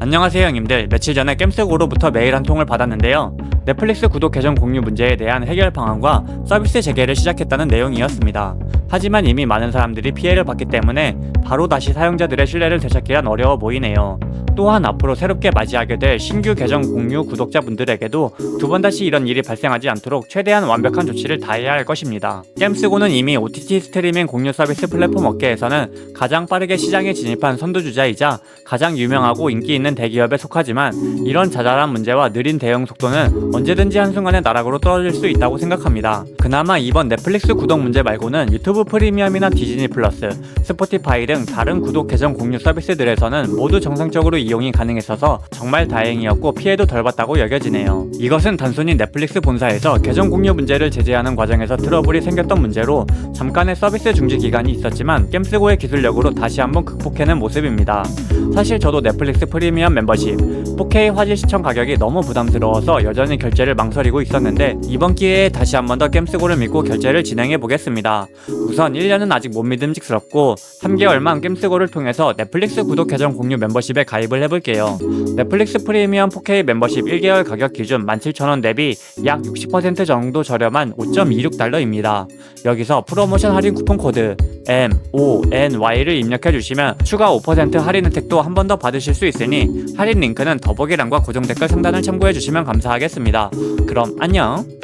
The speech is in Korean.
안녕하세요 형님들. 며칠 전에 겜스고로부터 메일 한 통을 받았는데요. 넷플릭스 구독 계정 공유 문제에 대한 해결 방안과 서비스 재개를 시작했다는 내용이었습니다. 하지만 이미 많은 사람들이 피해를 봤기 때문에 바로 다시 사용자들의 신뢰를 되찾기란 어려워 보이네요 또한 앞으로 새롭게 맞이하게 될 신규 계정 공유 구독자분들에게도 두 번 다시 이런 일이 발생하지 않도록 최대한 완벽한 조치를 다해야 할 것입니다. 겜스고는 이미 OTT 스트리밍 공유 서비스 플랫폼 업계에서는 가장 빠르게 시장에 진입한 선두주자이자 가장 유명하고 인기 있는 대기업에 속하지만 이런 자잘한 문제와 느린 대응 속도는 언제든지 한순간에 나락으로 떨어질 수 있다고 생각합니다. 그나마 이번 넷플릭스 구독 문제 말고는 유튜브 프리미엄이나 디즈니 플러스, 스포티파이 등 다른 구독 계정 공유 서비스들에서는 모두 정상적으로 이용이 가능했어서 정말 다행이었고 피해도 덜 봤다고 여겨지네요. 이것은 단순히 넷플릭스 본사에서 계정 공유 문제를 제재하는 과정에서 트러블이 생겼던 문제로 잠깐의 서비스 중지 기간이 있었지만 겜스고의 기술력으로 다시 한번 극복해낸 모습입니다. 사실 저도 넷플릭스 프리미엄 멤버십 4K 화질 시청 가격이 너무 부담스러워서 여전히 결제를 망설이고 있었는데 이번 기회에 다시 한번 더 겜스고를 믿고 결제를 진행해 보겠습니다. 우선 1년은 아직 못 믿음직스럽고 3개월만 겜스고를 통해서 넷플릭스 구독 계정 공유 멤버십에 가입 을 해볼게요. 넷플릭스 프리미엄 4K 멤버십 1개월 가격 기준 17,000원 대비 약 60% 정도 저렴한 5.26달러입니다. 여기서 프로모션 할인 쿠폰 코드 MONY를 입력해 주시면 추가 5% 할인 혜택도 한 번 더 받으실 수 있으니 할인 링크는 더보기란과 고정 댓글 상단을 참고해 주시면 감사하겠습니다. 그럼 안녕.